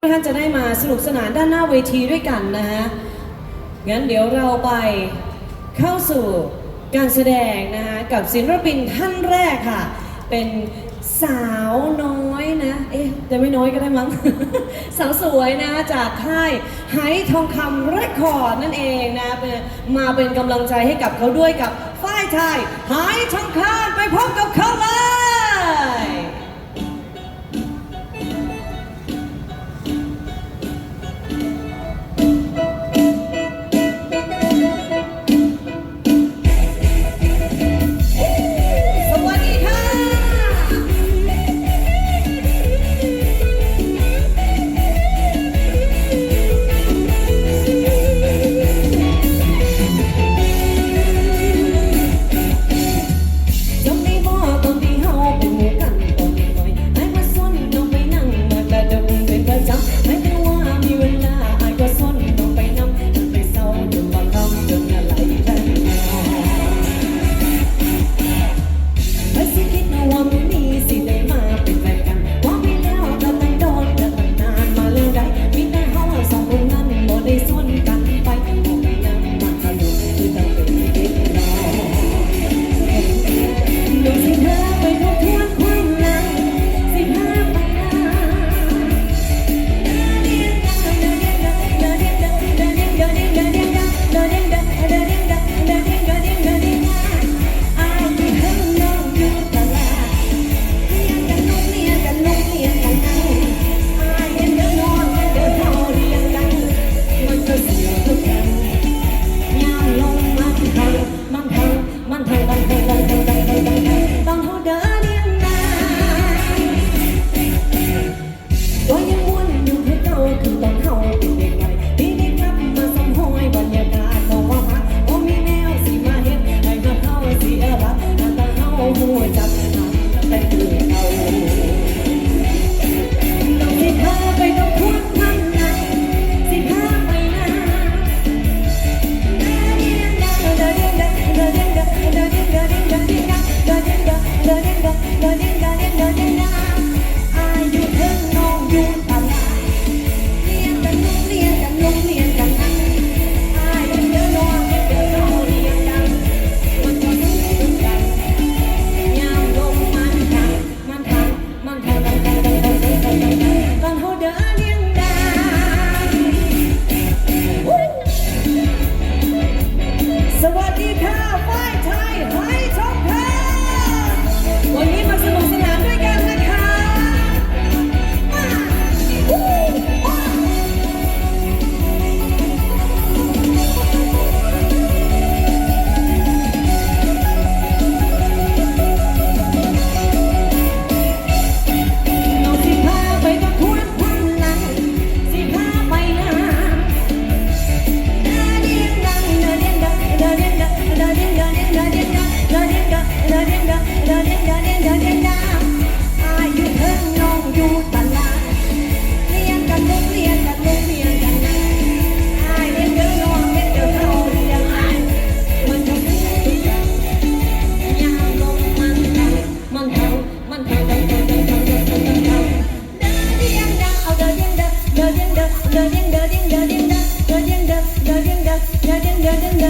ท่านจะได้มาสนุกสนานด้านหน้าเวทีด้วยกันนะฮะ งั้นเดี๋ยวเราไปเข้าสู่การแสดงนะคะกับศิลปินท่านแรกค่ะ เป็นสาวน้อยนะ เอ๊ะจะไม่น้อยก็ได้มั้ง สาวสวยนะจากค่ายไฮทองคำเรคคอร์ดนั่นเองนะ มาเป็นกำลังใจให้กับเขาด้วยกับฝ้ายชายไฮทองคำไปพบกับเขาเลย yeah.